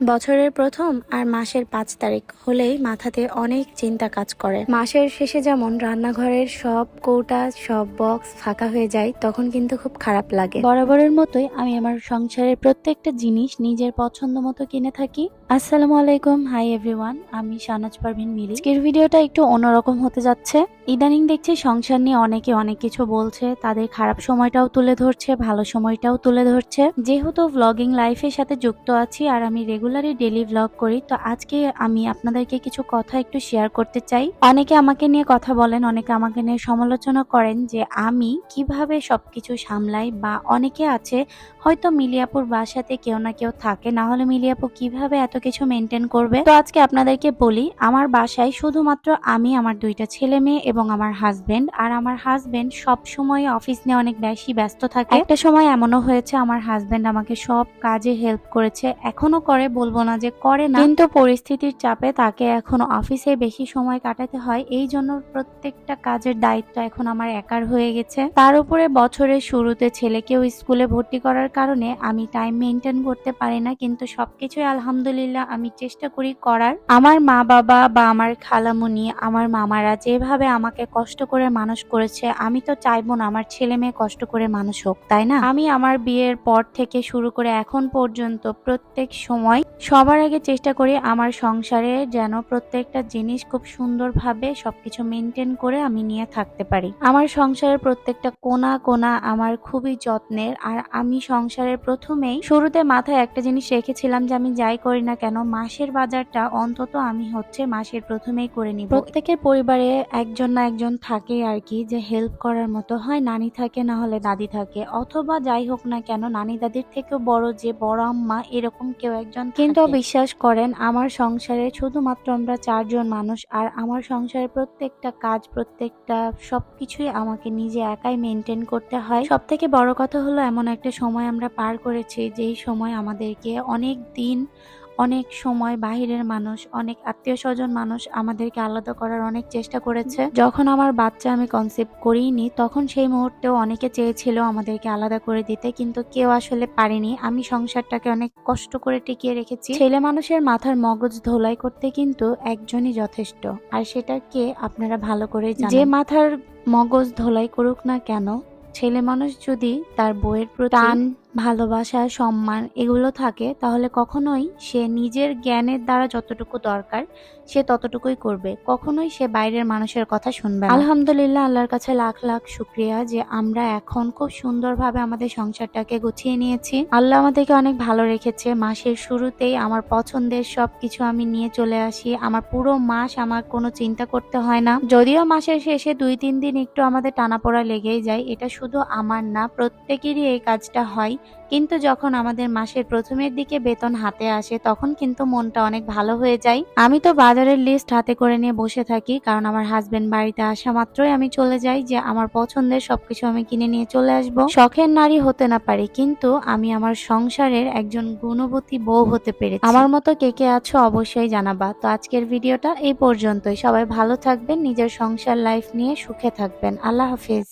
বছরের প্রথম আর মাসের পাঁচ তারিখ হলেই মাথাতে অনেক চিন্তা কাজ করে। মাসের শেষে যেমন রান্নাঘরের সব কৌটা, সব বক্স ফাঁকা হয়ে যায়, তখন কিন্তু খুব খারাপ লাগে। বরাবরের মতোই আমি আমার সংসারের প্রত্যেকটা জিনিস নিজের পছন্দ মতো কিনে থাকি। আসসালামু আলাইকুম হাই এভরিওয়ান আমি শানাজ পারভিন মিলি। আজকের ভিডিওটা একটু অন্যরকম হতে যাচ্ছে। ইদানিং দেখছি সংসার নিয়ে অনেকে অনেক কিছু বলছে, তাদের খারাপ সময়টাও তুলে ধরছে, ভালো সময়টাও তুলে ধরছে। যেহেতু ভ্লগিং লাইফের সাথে যুক্ত আছি আর আমি রেগুলারই ডেলি ভ্লগ করি, তো আজকে আমি আপনাদেরকে কিছু কথা একটু শেয়ার করতে চাই। অনেকে আমাকে নিয়ে কথা বলেন, অনেকে আমাকে নিয়ে সমালোচনা করেন যে আমি কীভাবে সবকিছু সামলাই বা অনেকে আছে হয়তো মিলিয়াপুর বাসাতে কেউ না কেউ থাকে, না হলে মিলিয়াপু কীভাবে এত কিছু মেনটেন করবে? তো আজকে আপনাদেরকে বলি, আমার বাসায় শুধুমাত্র আমি, আমার দুইটা ছেলে মেয়ে এবং আমার হাজবেন্ড আর আমার হাজবেন্ড সব সময় অফিস নিয়ে অনেক বেশি ব্যস্ত থাকে। একটা সময় এমনও হয়েছে, আমার হাজবেন্ড আমাকে সব কাজে হেল্প করেছে। এখনও করে, বলব না যে করে না। কিন্তু পরিস্থিতির চাপে তাকে এখন অফিসে বেশি সময় কাটাতে হয়। এই জন্য প্রত্যেকটা কাজের দায়িত্ব এখন আমার একার হয়ে গেছে। তার উপরে বছরের শুরুতে ছেলেকেও স্কুলে ভর্তি করার কারণে আমি টাইম মেনটেন করতে পারি না। কিন্তু সবকিছুই আলহামদুলিল্লাহ আমি চেষ্টা করি করার। আমার মা বাবা বা আমার খালামুনি, আমার মামারা যেভাবে আমাকে কষ্ট করে মানুষ করেছে, আমি তো চাইব না আমার ছেলে মেয়ে কষ্ট করে মানুষ হোক, তাই না? আমি আমার বিয়ের পর থেকে শুরু করে এখন পর্যন্ত প্রত্যেক সময় সবার আগে চেষ্টা করি আমার সংসারে যেন প্রত্যেকটা জিনিস খুব সুন্দরভাবে সবকিছু মেনটেন করে আমি নিয়ে থাকতে পারি। আমার সংসারের প্রত্যেকটা কোনা কোনা আমার খুবই যত্নের, আর আমি সংসারের প্রথমেই শুরুতে মাথায় একটা জিনিস রেখেছিলাম যে আমি যাই করি না কেন, মাসের বাজারটা অন্তত আমি হচ্ছে মাসের প্রথমেই করে নিব। প্রত্যেকের পরিবারে একজন না একজন থাকে আর কি যে হেল্প করার মতো। হয় নানি থাকে, না হলে দাদি থাকে। অথবা যাই হোক না কেন, নানি দাদির থেকেও বড় যে বড় আম্মা, এরকম কেউ একজন কিন্তু বিশ্বাস করেন, আমার সংসারে শুধুমাত্র আমরা চারজন মানুষ আর আমার সংসারের প্রত্যেকটা কাজ, প্রত্যেকটা সবকিছুই আমাকে নিজে একাই মেনটেন করতে হয়। সব থেকে বড় কথা হলো এমন একটা সময় আমরা পার করেছি, যেই সময় আমাদেরকে অনেক দিন অনেক সময় বাহিরের মানুষ, অনেক আত্মীয় স্বজন মানুষ আমাদেরকে আলাদা করার অনেক চেষ্টা করেছে। যখন আমার বাচ্চা আমি কনসেপ্ট করিনি, তখন সেই মুহূর্তেও অনেকে চেয়েছিল আমাদেরকে আলাদা করে দিতে, কিন্তু কেউ আসলে পারেনি। আমি সংসারটাকে অনেক কষ্ট করে টিকিয়ে রেখেছি। ছেলে মানুষের মাথার মগজ ধোলাই করতে কিন্তু একজনই যথেষ্ট। আর সেটাকে আপনারা ভালো করে যে মাথার মগজ ধোলাই করুক না কেন, ছেলে মানুষ যদি তার বইয়ের প্রতি ভালোবাসা, সম্মান এগুলো থাকে, তাহলে কখনোই সে নিজের জ্ঞানের দ্বারা যতটুকু দরকার সে ততটুকুই করবে। কখনোই সে বাইরের মানুষের কথা শুনবে আলহামদুলিল্লাহ, আল্লাহর কাছে লাখ লাখ শুক্রিয়া যে আমরা এখন খুব সুন্দরভাবে আমাদের সংসারটাকে গুছিয়ে নিয়েছি। আল্লাহ আমাদেরকে অনেক ভালো রেখেছে। মাসের শুরুতেই আমার পছন্দের সব কিছু আমি নিয়ে চলে আসি। আমার পুরো মাস আমার কোনো চিন্তা করতে হয় না। যদিও মাসের শেষে দুই, তিন দিন একটু আমাদের টানাপোড়া লেগেই যায়, এটা শুধু আমার না, প্রত্যেকেরই এই কাজটা হয়। কিন্তু যখন আমাদের মাসের প্রথমের দিকে বেতন হাতে আসে, তখন কিন্তু মনটা অনেক ভালো হয়ে যায়। আমি তো বাজারের লিস্ট হাতে করে নিয়ে বসে থাকি, কারণ আমার হাজবেন্ড বাড়িতে আসা মাত্রই আমি চলে যাই যে আমার পছন্দের সবকিছু আমি কিনে নিয়ে চলে আসব। শখের নারী হতে না পারি, কিন্তু আমি আমার সংসারের একজন গুণবতী বউ হতে পেরেছি। আমার মতো কে কে আছো অবশ্যই জানাবা। তো আজকের ভিডিওটা এই পর্যন্তই। সবাই ভালো থাকবেন, নিজের সংসার লাইফ নিয়ে সুখে থাকবেন। আল্লাহ হাফিজ।